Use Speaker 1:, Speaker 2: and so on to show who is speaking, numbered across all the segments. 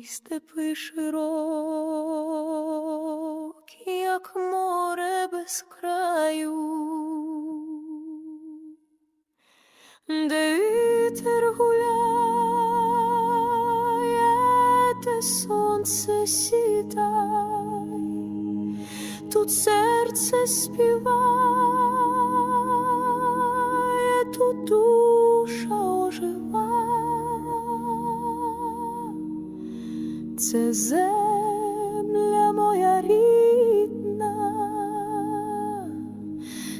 Speaker 1: і степи широкі, як море без краю, де вітер гуляє, де сонце сідай, тут серце співає, Це земля моя рідна,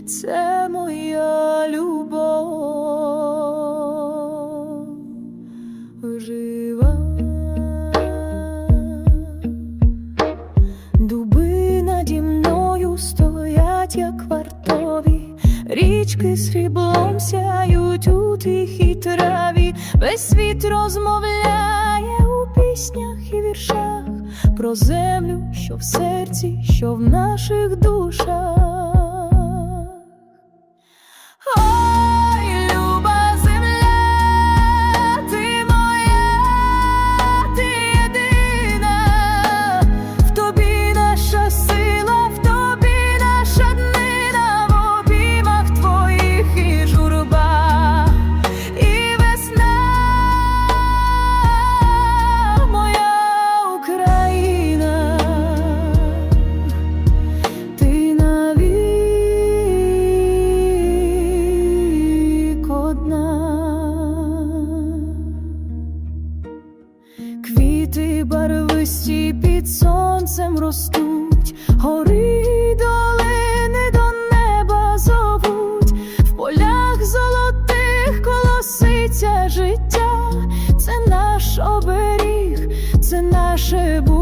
Speaker 1: це моя любов. Жива. Дуби наді мною стоять, як вартові, річки сріблом сяють у тихій траві, весь світ розмовляє піснях і віршах про землю, що в серці, що в наших душах. Барвисті під сонцем ростуть, гори долини до неба зовуть, в полях золотих колоситься життя, це наш оберіг, це наше буття.